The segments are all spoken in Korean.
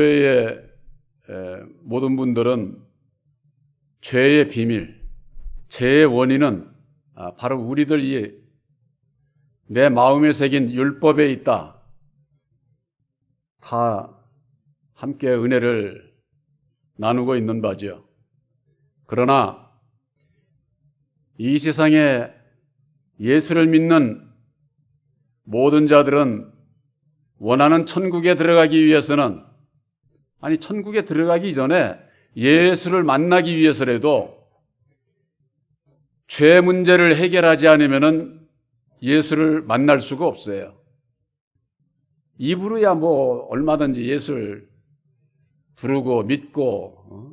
교회의 에, 모든 분들은 죄의 비밀, 죄의 원인은 아, 바로 우리들 이 내 마음에 새긴 율법에 있다. 다 함께 은혜를 나누고 있는 바지요. 그러나 이 세상에 예수를 믿는 모든 자들은 원하는 천국에 들어가기 위해서는 아니 천국에 들어가기 전에 예수를 만나기 위해서라도 죄 문제를 해결하지 않으면은 예수를 만날 수가 없어요. 입으로야 뭐 얼마든지 예수를 부르고 믿고 어?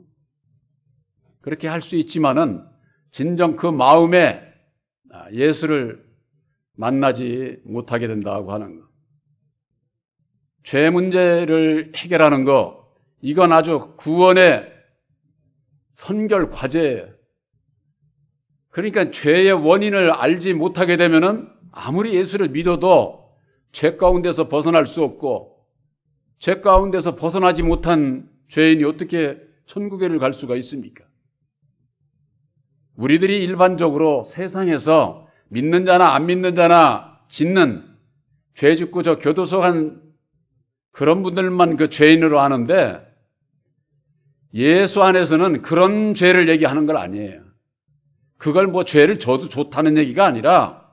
그렇게 할 수 있지만은 진정 그 마음에 예수를 만나지 못하게 된다고 하는 것. 죄 문제를 해결하는 거, 이건 아주 구원의 선결 과제예요. 그러니까 죄의 원인을 알지 못하게 되면은 아무리 예수를 믿어도 죄 가운데서 벗어날 수 없고 죄 가운데서 벗어나지 못한 죄인이 어떻게 천국에를 갈 수가 있습니까? 우리들이 일반적으로 세상에서 믿는 자나 안 믿는 자나 짓는 죄 짓고 저 교도소 간 그런 분들만 그 죄인으로 아는데 예수 안에서는 그런 죄를 얘기하는 걸 아니에요. 그걸 뭐 죄를 져도 좋다는 얘기가 아니라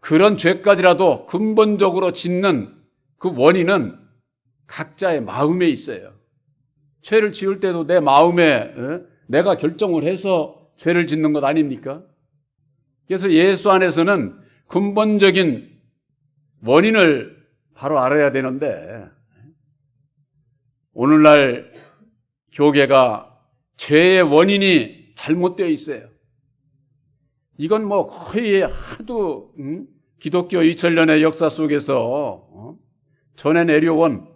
그런 죄까지라도 근본적으로 짓는 그 원인은 각자의 마음에 있어요. 죄를 지을 때도 내 마음에 내가 결정을 해서 죄를 짓는 것 아닙니까? 그래서 예수 안에서는 근본적인 원인을 바로 알아야 되는데 오늘날 교계가 죄의 원인이 잘못되어 있어요. 이건 뭐 거의 하도 음? 기독교 2000년의 역사 속에서 어? 전해 내려온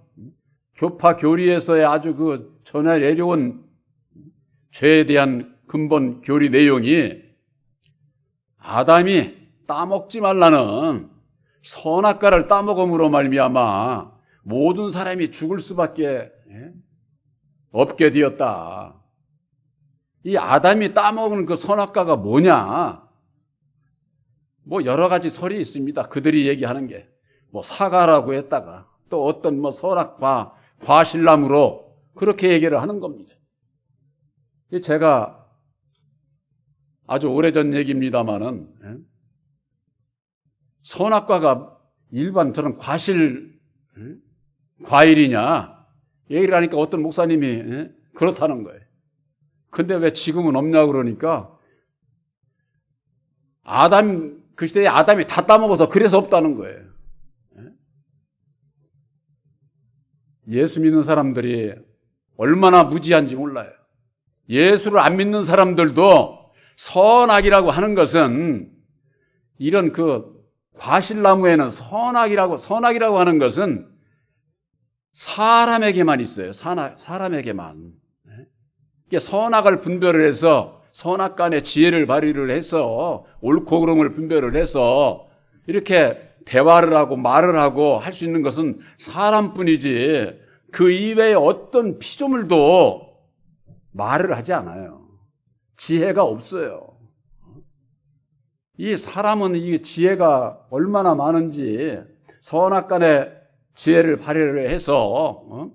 교파 교리에서의 아주 그 전해 내려온 죄에 대한 근본 교리 내용이 아담이 따먹지 말라는 선악과를 따먹음으로 말미암아 모든 사람이 죽을 수밖에 예? 없게 되었다. 이 아담이 따먹은 그 선악과가 뭐냐? 뭐 여러 가지 설이 있습니다. 그들이 얘기하는 게 뭐 사과라고 했다가 또 어떤 뭐 선악과 과실나무로 그렇게 얘기를 하는 겁니다. 제가 아주 오래전 얘기입니다만은 예? 선악과가 일반 저런 과실 예? 과일이냐 얘기를 하니까 어떤 목사님이 예? 그렇다는 거예요. 근데 왜 지금은 없냐 그러니까 아담 그 시대에 아담이 다 따먹어서 그래서 없다는 거예요. 예수 믿는 사람들이 얼마나 무지한지 몰라요. 예수를 안 믿는 사람들도 선악이라고 하는 것은 이런 그 과실나무에는 선악이라고 선악이라고 하는 것은 사람에게만 있어요. 사람에게만. 선악을 분별을 해서 선악 간의 지혜를 발휘를 해서 옳고 그름을 분별을 해서 이렇게 대화를 하고 말을 하고 할 수 있는 것은 사람뿐이지 그 이외에 어떤 피조물도 말을 하지 않아요. 지혜가 없어요. 이 사람은 이 지혜가 얼마나 많은지 선악 간의 지혜를 발휘를 해서 어?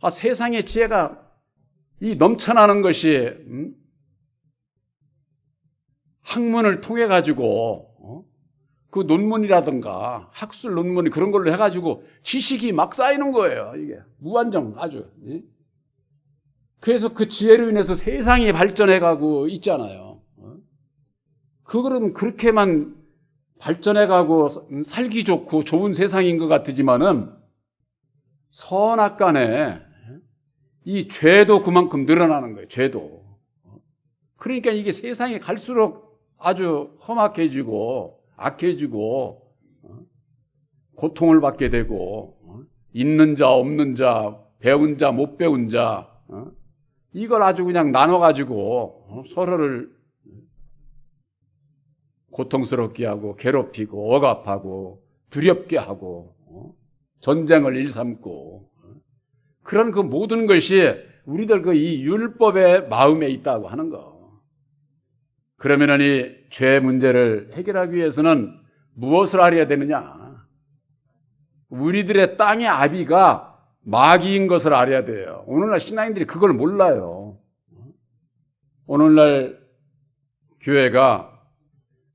아, 세상의 지혜가 이 넘쳐나는 것이 음? 학문을 통해 가지고 어? 그 논문이라든가 학술 논문이 그런 걸로 해가지고 지식이 막 쌓이는 거예요. 이게 무한정 아주. 예? 그래서 그 지혜로 인해서 세상이 발전해가고 있잖아요. 어? 그거는 그렇게만 발전해가고 살기 좋고 좋은 세상인 것 같지만은 선악 간에 예? 이 죄도 그만큼 늘어나는 거예요. 죄도. 어? 그러니까 이게 세상에 갈수록 아주 험악해지고 악해지고 어? 고통을 받게 되고 어? 있는 자 없는 자 배운 자 못 배운 자 어? 이걸 아주 그냥 나눠 가지고 서로를 고통스럽게 하고 괴롭히고 억압하고 두렵게 하고 전쟁을 일삼고 그런 그 모든 것이 우리들 그 이 율법의 마음에 있다고 하는 거. 그러면은 이 죄 문제를 해결하기 위해서는 무엇을 알아야 되느냐? 우리들의 땅의 아비가 마귀인 것을 알아야 돼요. 오늘날 신앙인들이 그걸 몰라요. 오늘날 교회가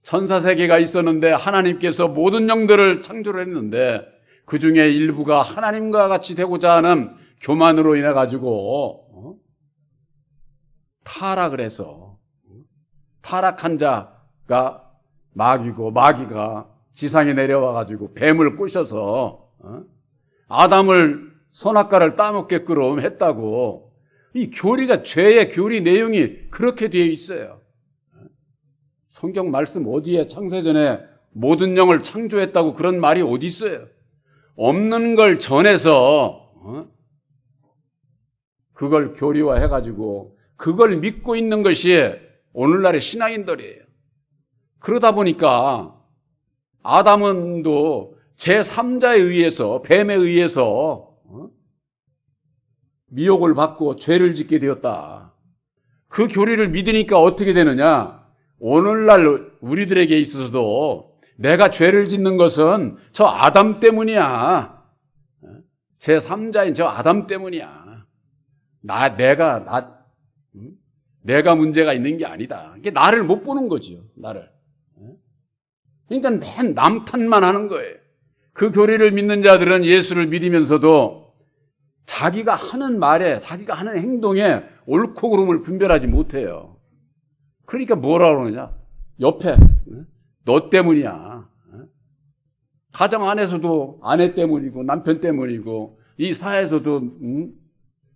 천사 세계가 있었는데 하나님께서 모든 영들을 창조를 했는데 그 중에 일부가 하나님과 같이 되고자 하는 교만으로 인해 가지고 어? 타락을 해서 타락한 자가 마귀고 마귀가 지상에 내려와 가지고 뱀을 꼬셔서 어? 아담을 선악과를 따먹게끔 했다고 이 교리가 죄의 교리 내용이 그렇게 되어 있어요. 성경 말씀 어디에 창세전에 모든 영을 창조했다고 그런 말이 어디 있어요? 없는 걸 전해서 어? 그걸 교리화해 가지고 그걸 믿고 있는 것이 오늘날의 신앙인들이에요. 그러다 보니까 아담은도 제3자에 의해서 뱀에 의해서 어? 미혹을 받고 죄를 짓게 되었다. 그 교리를 믿으니까 어떻게 되느냐? 오늘날 우리들에게 있어서도 내가 죄를 짓는 것은 저 아담 때문이야. 제 3자인 저 아담 때문이야. 나, 내가, 나, 음? 내가 문제가 있는 게 아니다. 이게 나를 못 보는 거지요, 나를. 그러니까 맨 남탓만 하는 거예요. 그 교리를 믿는 자들은 예수를 믿으면서도 자기가 하는 말에, 자기가 하는 행동에 옳고 그름을 분별하지 못해요. 그러니까 뭐라 그러느냐? 옆에, 너 때문이야. 가정 안에서도 아내 때문이고 남편 때문이고 이 사회에서도 음?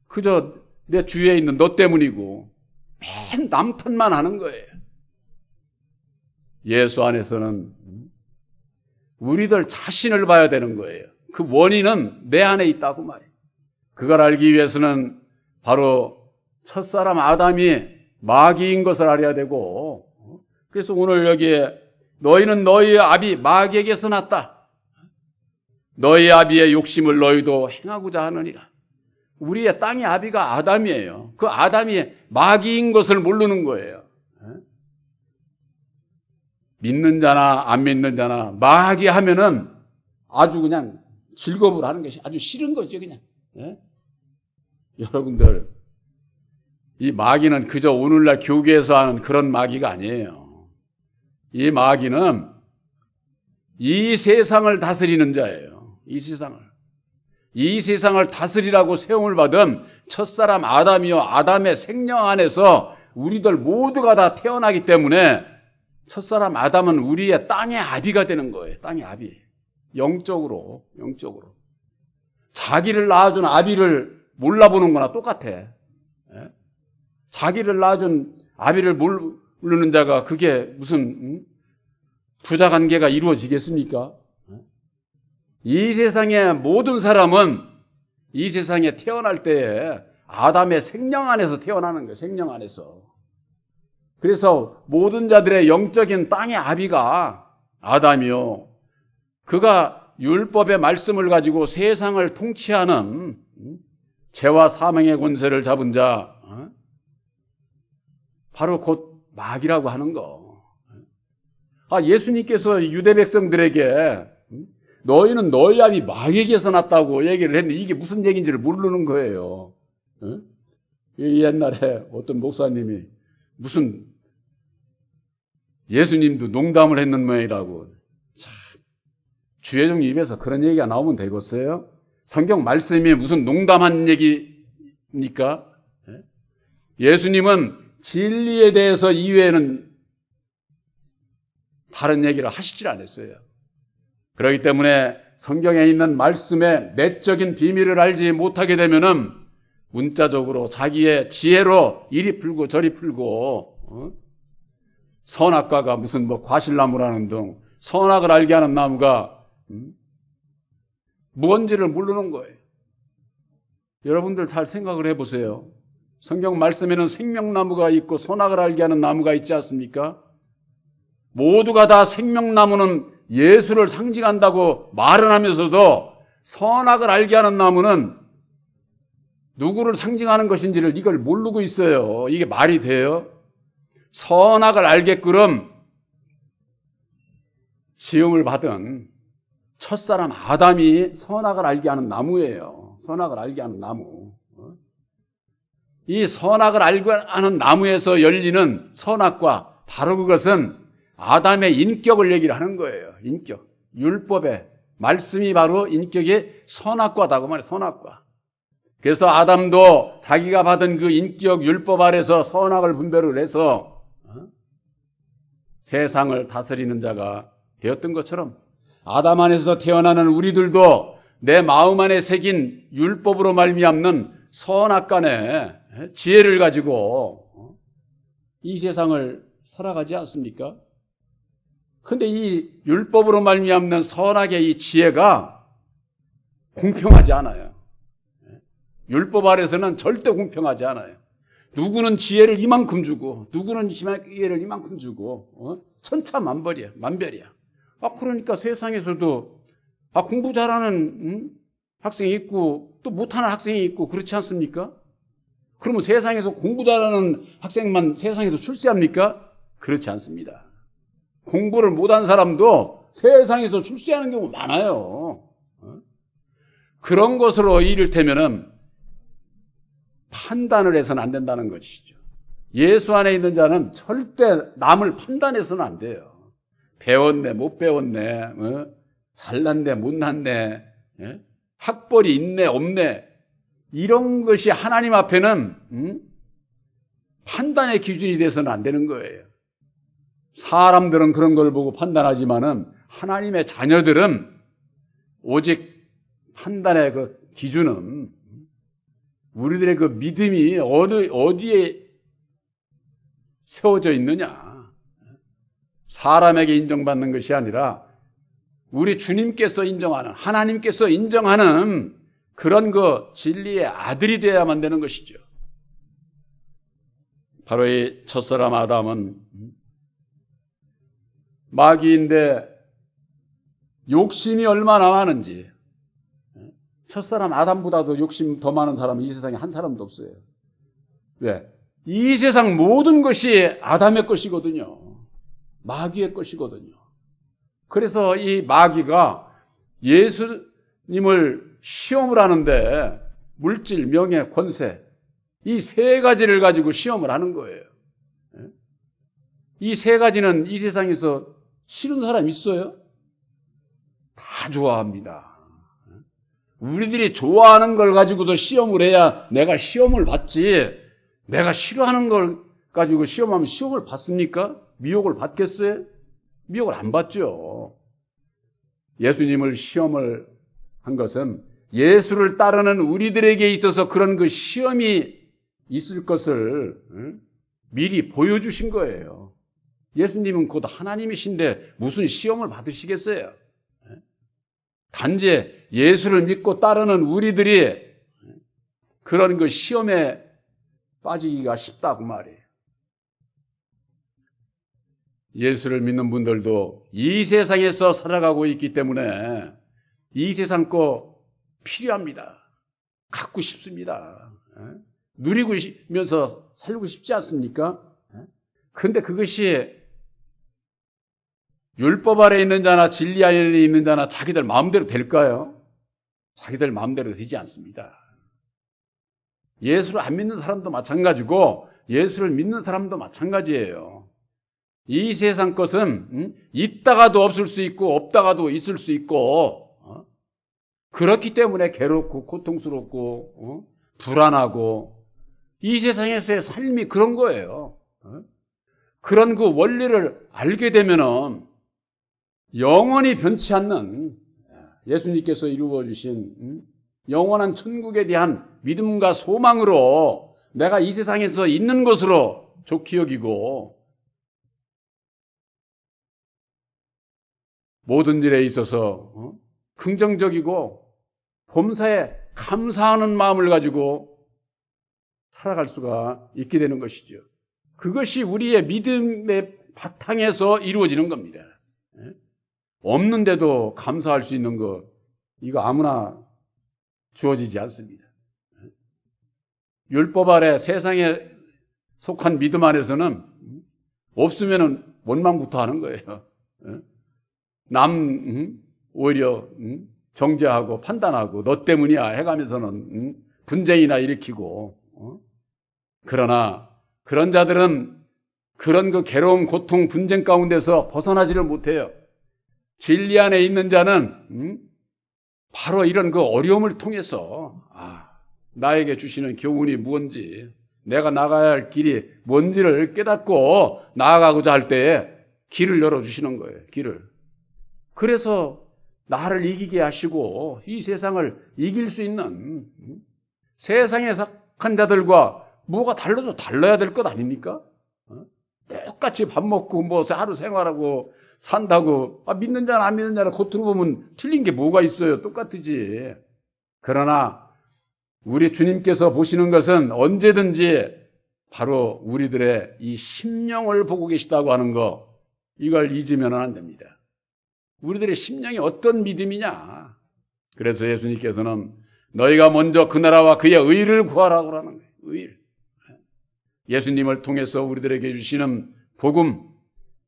그저 내 주위에 있는 너 때문이고 맨 남탓만 하는 거예요. 예수 안에서는 우리들 자신을 봐야 되는 거예요. 그 원인은 내 안에 있다고 말이에요. 그걸 알기 위해서는 바로 첫사람 아담이 마귀인 것을 알아야 되고 그래서 오늘 여기에 너희는 너희의 아비 마귀에게서 났다. 너희 아비의 욕심을 너희도 행하고자 하느니라. 우리의 땅의 아비가 아담이에요. 그 아담이 마귀인 것을 모르는 거예요. 믿는 자나 안 믿는 자나 마귀 하면은 아주 그냥 즐거움을 하는 것이 아주 싫은 거죠, 그냥. 예? 여러분들, 이 마귀는 그저 오늘날 교계에서 하는 그런 마귀가 아니에요. 이 마귀는 이 세상을 다스리는 자예요. 이 세상을. 이 세상을 다스리라고 세움을 받은 첫사람 아담이요. 아담의 생명 안에서 우리들 모두가 다 태어나기 때문에 첫사람 아담은 우리의 땅의 아비가 되는 거예요. 땅의 아비. 영적으로, 영적으로. 자기를 낳아준 아비를 몰라보는 거나 똑같아. 예? 자기를 낳아준 아비를 모르는 자가 그게 무슨 부자 관계가 이루어지겠습니까? 이 세상의 모든 사람은 이 세상에 태어날 때에 아담의 생명 안에서 태어나는 거예요. 생명 안에서. 그래서 모든 자들의 영적인 땅의 아비가 아담이요. 그가 율법의 말씀을 가지고 세상을 통치하는 죄와 사망의 권세를 잡은 자, 어? 바로 곧 마귀라고 하는 거. 아, 예수님께서 유대 백성들에게 너희는 너희 아비 마귀에게서 났다고 얘기를 했는데 이게 무슨 얘기인지를 모르는 거예요. 어? 옛날에 어떤 목사님이 무슨 예수님도 농담을 했는 모양이라고. 참, 주의종 입에서 그런 얘기가 나오면 되겠어요? 성경 말씀이 무슨 농담한 얘기입니까? 예? 예수님은 진리에 대해서 이외에는 다른 얘기를 하시질 않았어요. 그렇기 때문에 성경에 있는 말씀의 내적인 비밀을 알지 못하게 되면은 문자적으로 자기의 지혜로 이리 풀고 저리 풀고 어? 선악과가 무슨 뭐 과실나무라는 등 선악을 알게 하는 나무가 음? 뭔지를 모르는 거예요. 여러분들 잘 생각을 해보세요. 성경 말씀에는 생명나무가 있고 선악을 알게 하는 나무가 있지 않습니까? 모두가 다 생명나무는 예수를 상징한다고 말을 하면서도 선악을 알게 하는 나무는 누구를 상징하는 것인지를 이걸 모르고 있어요. 이게 말이 돼요? 선악을 알게끔 지음을 받은 첫사람 아담이 선악을 알게 하는 나무예요. 선악을 알게 하는 나무. 어? 이 선악을 알게 하는 나무에서 열리는 선악과 바로 그것은 아담의 인격을 얘기를 하는 거예요. 인격. 율법의 말씀이 바로 인격의 선악과다고 말이에요. 선악과. 그래서 아담도 자기가 받은 그 인격 율법 아래서 선악을 분별을 해서 어? 세상을 다스리는 자가 되었던 것처럼 아담 안에서 태어나는 우리들도 내 마음 안에 새긴 율법으로 말미암는 선악간의 지혜를 가지고 어? 이 세상을 살아가지 않습니까? 근데 이 율법으로 말미암는 선악의 이 지혜가 공평하지 않아요. 율법 아래서는 절대 공평하지 않아요. 누구는 지혜를 이만큼 주고, 누구는 지혜를 이만큼 주고, 어? 천차만별이야, 만별이야. 아, 그러니까 세상에서도, 아, 공부 잘하는, 음? 학생이 있고, 또 못하는 학생이 있고, 그렇지 않습니까? 그러면 세상에서 공부 잘하는 학생만 세상에서 출세합니까? 그렇지 않습니다. 공부를 못한 사람도 세상에서 출세하는 경우 많아요. 어? 그런 것으로 이를테면은 판단을 해서는 안 된다는 것이죠. 예수 안에 있는 자는 절대 남을 판단해서는 안 돼요. 배웠네, 못 배웠네, 어? 잘났네, 못났네, 예? 학벌이 있네, 없네. 이런 것이 하나님 앞에는 음? 판단의 기준이 돼서는 안 되는 거예요. 사람들은 그런 걸 보고 판단하지만은 하나님의 자녀들은 오직 판단의 그 기준은 우리들의 그 믿음이 어디, 어디에 세워져 있느냐. 사람에게 인정받는 것이 아니라 우리 주님께서 인정하는, 하나님께서 인정하는 그런 그 진리의 아들이 되어야만 되는 것이죠. 바로 이 첫사람 아담은 마귀인데 욕심이 얼마나 많은지 첫사람 아담보다도 욕심 더 많은 사람은 이 세상에 한 사람도 없어요. 왜? 이 세상 모든 것이 아담의 것이거든요. 마귀의 것이거든요. 그래서 이 마귀가 예수님을 시험을 하는데 물질, 명예, 권세 이 세 가지를 가지고 시험을 하는 거예요. 이 세 가지는 이 세상에서 싫은 사람 있어요? 다 좋아합니다. 우리들이 좋아하는 걸 가지고도 시험을 해야 내가 시험을 받지. 내가 싫어하는 걸 가지고 시험하면 시험을 받습니까? 미혹을 받겠어요? 미혹을 안 받죠. 예수님을 시험을 한 것은 예수를 따르는 우리들에게 있어서 그런 그 시험이 있을 것을 미리 보여주신 거예요. 예수님은 곧 하나님이신데 무슨 시험을 받으시겠어요? 단지 예수를 믿고 따르는 우리들이 그런 그 시험에 빠지기가 쉽다고 말이에요. 예수를 믿는 분들도 이 세상에서 살아가고 있기 때문에 이 세상 거 필요합니다. 갖고 싶습니다. 누리고면서 살고 싶지 않습니까? 근데 그것이 율법 아래 있는 자나 진리 아래 있는 자나 자기들 마음대로 될까요? 자기들 마음대로 되지 않습니다. 예수를 안 믿는 사람도 마찬가지고 예수를 믿는 사람도 마찬가지예요. 이 세상 것은 음? 있다가도 없을 수 있고 없다가도 있을 수 있고 어? 그렇기 때문에 괴롭고 고통스럽고 어? 불안하고 이 세상에서의 삶이 그런 거예요. 어? 그런 그 원리를 알게 되면은 영원히 변치 않는 예수님께서 이루어 주신 음, 영원한 천국에 대한 믿음과 소망으로 내가 이 세상에서 있는 것으로 좋게 여기고 모든 일에 있어서 어, 긍정적이고 범사에 감사하는 마음을 가지고 살아갈 수가 있게 되는 것이죠. 그것이 우리의 믿음의 바탕에서 이루어지는 겁니다. 없는데도 감사할 수 있는 것, 이거 아무나 주어지지 않습니다. 율법 아래 세상에 속한 믿음 안에서는 없으면은 원망부터 하는 거예요. 예? 남 음? 오히려 음? 정죄하고 판단하고 너 때문이야 해가면서는 음? 분쟁이나 일으키고 어? 그러나 그런 자들은 그런 그 괴로움, 고통, 분쟁 가운데서 벗어나지를 못해요. 진리 안에 있는 자는 음? 바로 이런 그 어려움을 통해서 아, 나에게 주시는 교훈이 무언지 내가 나가야 할 길이 뭔지를 깨닫고 나아가고자 할 때에 길을 열어주시는 거예요. 길을. 그래서 나를 이기게 하시고 이 세상을 이길 수 있는 음? 세상에 속한 자들과 뭐가 달라도 달라야 될 것 아닙니까? 어? 똑같이 밥 먹고 뭐 하루 생활하고 산다고 아, 믿는 자나 안 믿는 자나 겉으로 보면 틀린 게 뭐가 있어요? 똑같으지. 그러나 우리 주님께서 보시는 것은 언제든지 바로 우리들의 이 심령을 보고 계시다고 하는 거 이걸 잊으면 안 됩니다. 우리들의 심령이 어떤 믿음이냐? 그래서 예수님께서는 너희가 먼저 그 나라와 그의 의를 구하라고 하는 거예요. 의. 예수님을 통해서 우리들에게 주시는 복음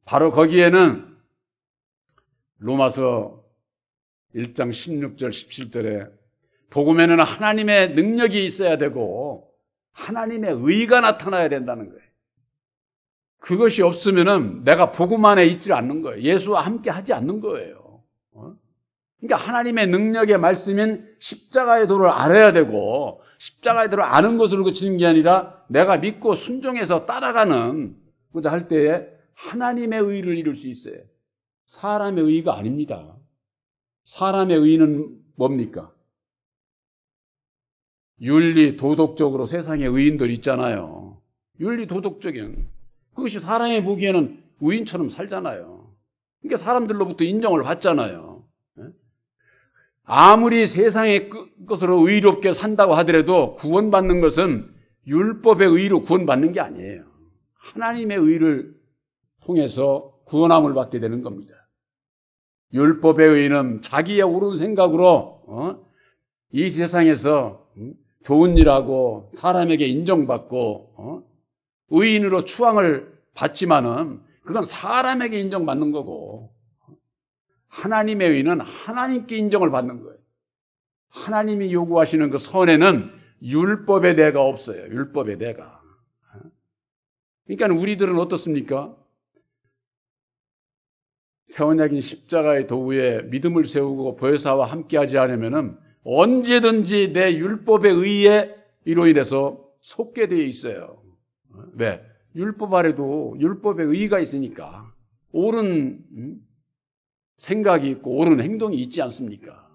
바로 거기에는 로마서 1장 16절 17절에 복음에는 하나님의 능력이 있어야 되고 하나님의 의가 나타나야 된다는 거예요. 그것이 없으면은 내가 복음 안에 있지 않는 거예요. 예수와 함께 하지 않는 거예요. 어? 그러니까 하나님의 능력의 말씀인 십자가의 도를 알아야 되고 십자가의 도를 아는 것으로 그치는 게 아니라 내가 믿고 순종해서 따라가는 그자 할 때에 하나님의 의를 이룰 수 있어요. 사람의 의가 아닙니다. 사람의 의는 뭡니까? 윤리, 도덕적으로 세상에 의인들 있잖아요. 윤리, 도덕적인. 그것이 사람이 보기에는 의인처럼 살잖아요. 그러니까 사람들로부터 인정을 받잖아요. 예? 아무리 세상의 것으로 의롭게 산다고 하더라도 구원받는 것은 율법의 의로 구원받는 게 아니에요. 하나님의 의를 통해서 구원함을 받게 되는 겁니다. 율법의 의는 자기의 옳은 생각으로 어? 이 세상에서 좋은 일하고 사람에게 인정받고 어? 의인으로 추앙을 받지만은 그건 사람에게 인정받는 거고 하나님의 의는 하나님께 인정을 받는 거예요. 하나님이 요구하시는 그 선에는 율법의 대가 없어요. 율법의 대가. 그러니까 우리들은 어떻습니까? 세원약인 십자가의 도구에 믿음을 세우고 보혜사와 함께하지 않으면은 언제든지 내 율법에 의해 이로 인해서 속게 되어 있어요. 왜? 율법 아래도 율법에 의의가 있으니까 옳은 음? 생각이 있고 옳은 행동이 있지 않습니까?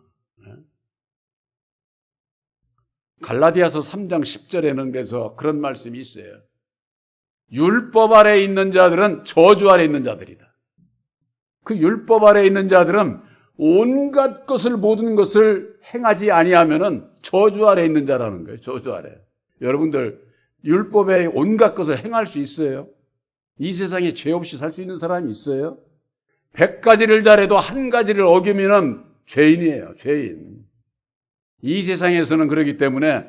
갈라디아서 3장 10절에는 그래서 그런 말씀이 있어요. 율법 아래 있는 자들은 저주 아래 있는 자들이다. 그 율법 아래 있는 자들은 온갖 것을 모든 것을 행하지 아니하면은 저주 아래 있는 자라는 거예요. 저주 아래. 여러분들 율법에 온갖 것을 행할 수 있어요? 이 세상에 죄 없이 살 수 있는 사람이 있어요? 백 가지를 잘해도 한 가지를 어기면은 죄인이에요. 죄인. 이 세상에서는 그러기 때문에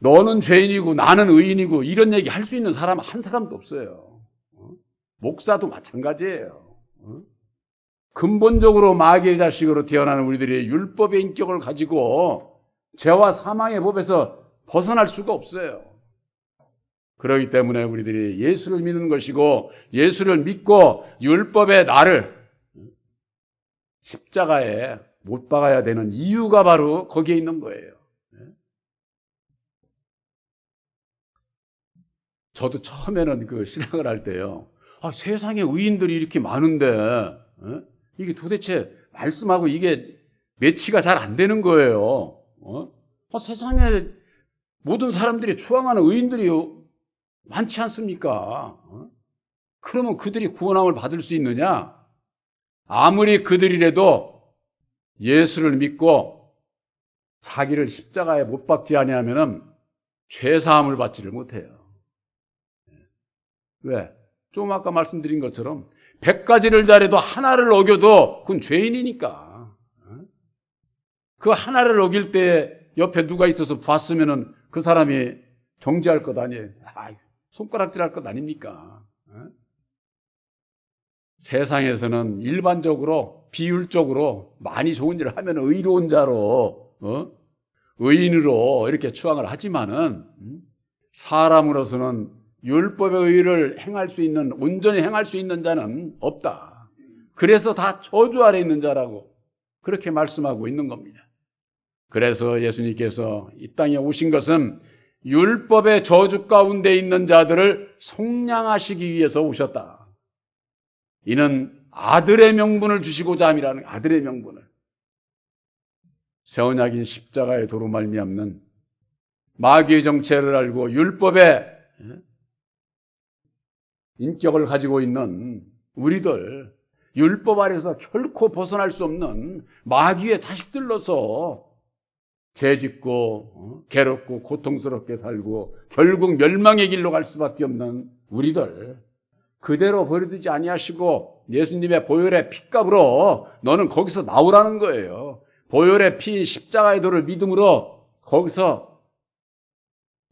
너는 죄인이고 나는 의인이고 이런 얘기 할 수 있는 사람 한 사람도 없어요. 어? 목사도 마찬가지예요. 어? 근본적으로 마귀의 자식으로 태어나는 우리들이 율법의 인격을 가지고 죄와 사망의 법에서 벗어날 수가 없어요. 그렇기 때문에 우리들이 예수를 믿는 것이고 예수를 믿고 율법의 나를 십자가에 못 박아야 되는 이유가 바로 거기에 있는 거예요. 저도 처음에는 그 신앙을 할 때요. 아, 세상에 의인들이 이렇게 많은데 어? 이게 도대체 말씀하고 이게 매치가 잘 안 되는 거예요. 어? 아, 세상에 모든 사람들이 추앙하는 의인들이 많지 않습니까? 어? 그러면 그들이 구원함을 받을 수 있느냐? 아무리 그들이라도 예수를 믿고 자기를 십자가에 못 박지 아니하면은 죄사함을 받지를 못해요. 왜? 좀 아까 말씀드린 것처럼 백 가지를 잘해도 하나를 어겨도 그건 죄인이니까. 그 하나를 어길 때 옆에 누가 있어서 봤으면은 그 사람이 정지할 것 아니에요. 아, 손가락질 할 것 아닙니까? 어? 세상에서는 일반적으로 비율적으로 많이 좋은 일을 하면 의로운 자로 어? 의인으로 이렇게 추앙을 하지만은 음? 사람으로서는 율법의 의를 행할 수 있는 온전히 행할 수 있는 자는 없다. 그래서 다 저주 아래 있는 자라고 그렇게 말씀하고 있는 겁니다. 그래서 예수님께서 이 땅에 오신 것은 율법의 저주 가운데 있는 자들을 속량하시기 위해서 오셨다. 이는 아들의 명분을 주시고자 함이라는 아들의 명분을. 세원약인 십자가의 도로 말미암는 마귀의 정체를 알고 율법의 인격을 가지고 있는 우리들 율법 아래서 결코 벗어날 수 없는 마귀의 자식들로서 죄짓고 어, 괴롭고 고통스럽게 살고 결국 멸망의 길로 갈 수밖에 없는 우리들. 그대로 버려두지 아니하시고 예수님의 보혈의 피값으로 너는 거기서 나오라는 거예요. 보혈의 피 십자가의 도를 믿음으로 거기서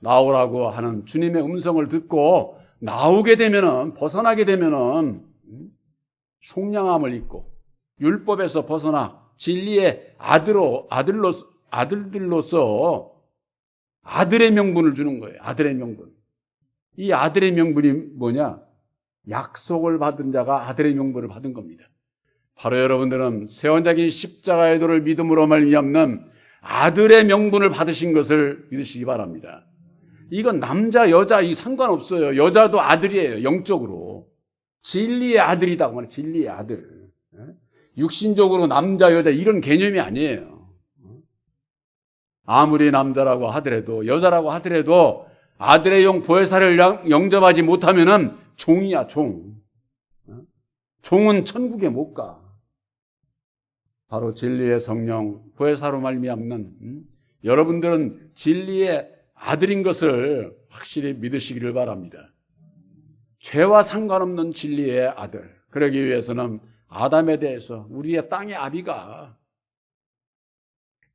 나오라고 하는 주님의 음성을 듣고 나오게 되면은 벗어나게 되면은 속량함을 입고 율법에서 벗어나 진리의 아들로 아들로 아들들로서 아들의 명분을 주는 거예요. 아들의 명분. 이 아들의 명분이 뭐냐? 약속을 받은 자가 아들의 명분을 받은 겁니다. 바로 여러분들은 세원적인 십자가의 도를 믿음으로 말미암는 아들의 명분을 받으신 것을 믿으시기 바랍니다. 이건 남자 여자 이 상관없어요. 여자도 아들이에요. 영적으로 진리의 아들이다고 말해. 진리의 아들. 육신적으로 남자 여자 이런 개념이 아니에요. 아무리 남자라고 하더라도 여자라고 하더라도 아들의 영 보혜사를 영접하지 못하면은 종이야 종. 종은 천국에 못 가. 바로 진리의 성령 보혜사로 말미암는 음? 여러분들은 진리의 아들인 것을 확실히 믿으시기를 바랍니다. 죄와 상관없는 진리의 아들. 그러기 위해서는 아담에 대해서 우리의 땅의 아비가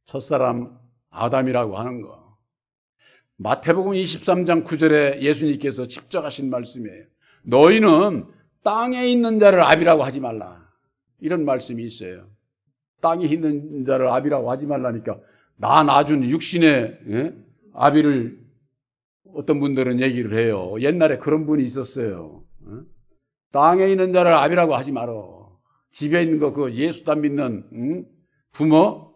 첫사람 아담이라고 하는 거. 마태복음 23장 9절에 예수님께서 직접 하신 말씀이에요. 너희는 땅에 있는 자를 아비라고 하지 말라. 이런 말씀이 있어요. 땅에 있는 자를 아비라고 하지 말라니까 나 낳아준 육신의 예? 아비를 어떤 분들은 얘기를 해요. 옛날에 그런 분이 있었어요. 예? 땅에 있는 자를 아비라고 하지 말어. 집에 있는 거 그 예수 안 믿는 응? 부모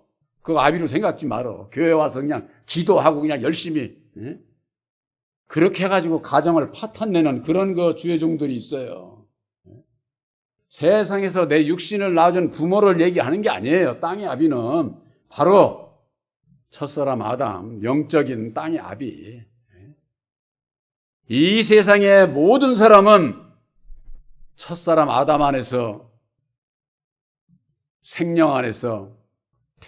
그 아비로 생각지 말어. 교회 와서 그냥 기도하고 그냥 열심히 예? 그렇게 해가지고 가정을 파탄내는 그런 그 주의 종들이 있어요. 예? 세상에서 내 육신을 낳아준 부모를 얘기하는 게 아니에요. 땅의 아비는 바로 첫사람 아담, 영적인 땅의 아비. 예? 이 세상의 모든 사람은 첫사람 아담 안에서 생명 안에서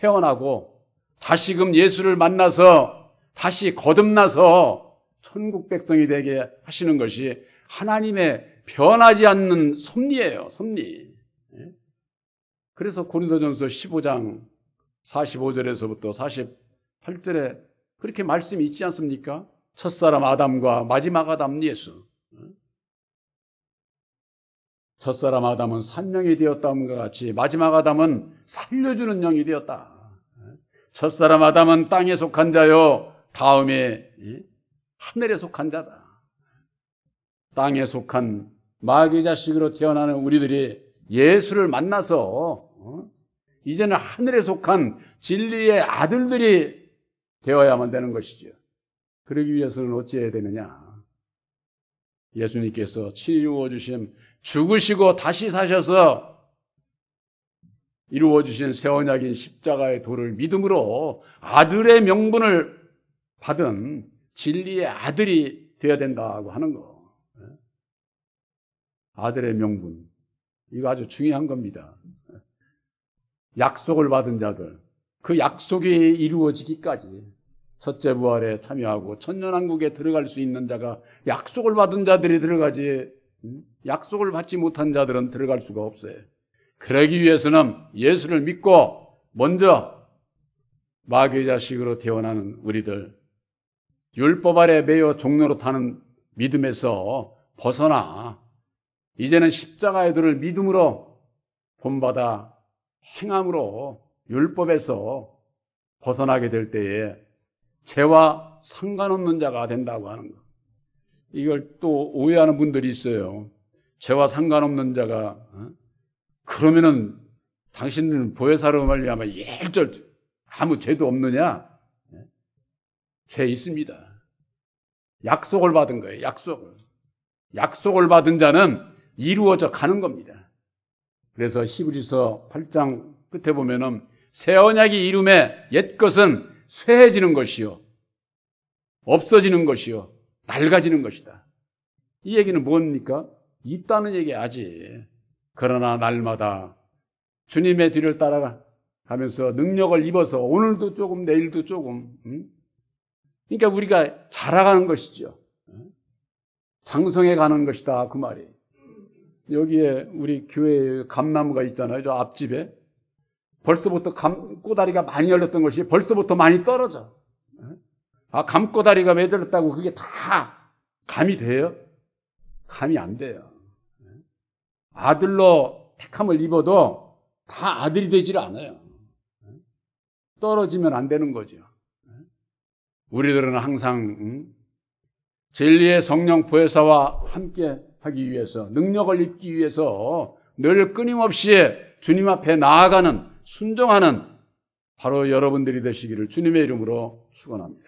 태어나고 다시금 예수를 만나서 다시 거듭나서 천국 백성이 되게 하시는 것이 하나님의 변하지 않는 섭리예요. 섭리. 예? 그래서 고린도전서 15장 45절에서부터 48절에 그렇게 말씀이 있지 않습니까? 첫사람 아담과 마지막 아담 예수. 첫사람 아담은 산령이 되었다함과 같이 마지막 아담은 살려주는 영이 되었다. 첫사람 아담은 땅에 속한 자요. 다음에 하늘에 속한 자다. 땅에 속한 마귀 자식으로 태어나는 우리들이 예수를 만나서 어? 이제는 하늘에 속한 진리의 아들들이 되어야만 되는 것이죠. 그러기 위해서는 어찌해야 되느냐? 예수님께서 치유어 주신 죽으시고 다시 사셔서 이루어 주신 새 언약인 십자가의 도를 믿음으로 아들의 명분을 받은 진리의 아들이 되어야 된다고 하는 거. 아들의 명분. 이거 아주 중요한 겁니다. 약속을 받은 자들. 그 약속이 이루어지기까지 첫째 부활에 참여하고 천년왕국에 들어갈 수 있는 자가 약속을 받은 자들이 들어가지 약속을 받지 못한 자들은 들어갈 수가 없어요. 그러기 위해서는 예수를 믿고 먼저 마귀의 자식으로 태어나는 우리들 율법 아래 매여 종로로 타는 믿음에서 벗어나 이제는 십자가의 도를 믿음으로 본받아 행함으로 율법에서 벗어나게 될 때에 죄와 상관없는 자가 된다고 하는 것. 이걸 또 오해하는 분들이 있어요. 죄와 상관없는 자가 어? 그러면은 당신은 보혜사로 말미암아 일절 아무 죄도 없느냐? 네? 죄 있습니다. 약속을 받은 거예요. 약속을. 약속을 받은 자는 이루어져 가는 겁니다. 그래서 히브리서 8장 끝에 보면은 새 언약이 이름에 옛 것은 쇠해지는 것이요 없어지는 것이요 낡아지는 것이다. 이 얘기는 뭡니까? 있다는 얘기 아직. 그러나 날마다 주님의 뒤를 따라가면서 능력을 입어서 오늘도 조금 내일도 조금 음? 그러니까 우리가 자라가는 것이죠. 장성해 가는 것이다 그 말이. 여기에 우리 교회 감나무가 있잖아요. 저 앞집에 벌써부터 감 꼬다리가 많이 열렸던 것이 벌써부터 많이 떨어져. 아 감꼬다리가 매달렸다고 그게 다 감이 돼요? 감이 안 돼요. 아들로 택함을 입어도 다 아들이 되질 않아요. 떨어지면 안 되는 거죠. 우리들은 항상 음, 진리의 성령 보혜사와 함께 하기 위해서 능력을 입기 위해서 늘 끊임없이 주님 앞에 나아가는 순종하는 바로 여러분들이 되시기를 주님의 이름으로 축원합니다.